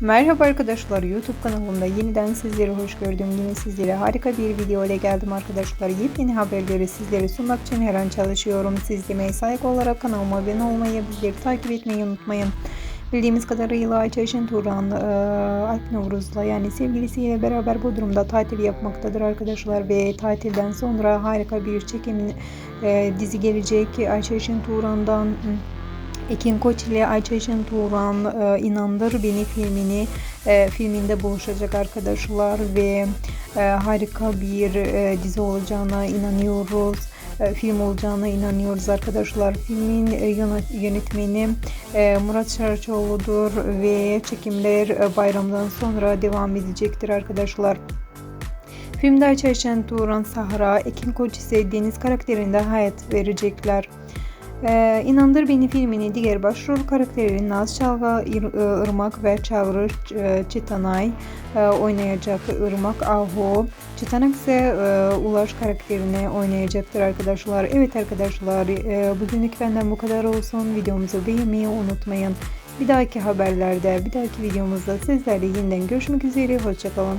Merhaba arkadaşlar YouTube kanalımda yeniden sizleri hoş gördüm. Yine sizlere harika bir video ile geldim arkadaşlar. Yepyeni haberleri sizlere sunmak için her an çalışıyorum. Siz de mesaik olarak kanalıma abone olmayı, bizleri takip etmeyi unutmayın. Bildiğimiz kadarıyla Ayça Eşin Turan, e, Alp Nevruz'la yani sevgilisiyle beraber Bodrum'da tatil yapmaktadır arkadaşlar. Ve tatilden sonra harika bir çekim e, dizi gelecek. Ayça Eşin Turan'dan... Ekin Koç ile Ayça Eşen Turan e, İnandır Beni filmini e, filminde buluşacak arkadaşlar ve e, harika bir e, dizi olacağına inanıyoruz. Film olacağına inanıyoruz arkadaşlar. Filmin yönet- yönetmeni Murat Şarçoğlu'dur ve çekimler bayramdan sonra devam edecektir arkadaşlar. Filmde Ayça Eşen Turan Sahra, Ekin Koç ise Deniz karakterinde hayat verecekler. Ee, İnandır Beni filmini diğer başrol karakterleri Naz Çalga, e, Irmak ve Çağrı e, Çetanay e, oynayacak. Irmak Aho, Çetanak ise e, Ulaş karakterini oynayacaktır arkadaşlar. Evet arkadaşlar e, bugünlük benden bu kadar olsun. Videomuzu beğenmeyi unutmayın. Bir dahaki haberlerde, bir dahaki videomuzda sizlerle yeniden görüşmek üzere. Hoşçakalın.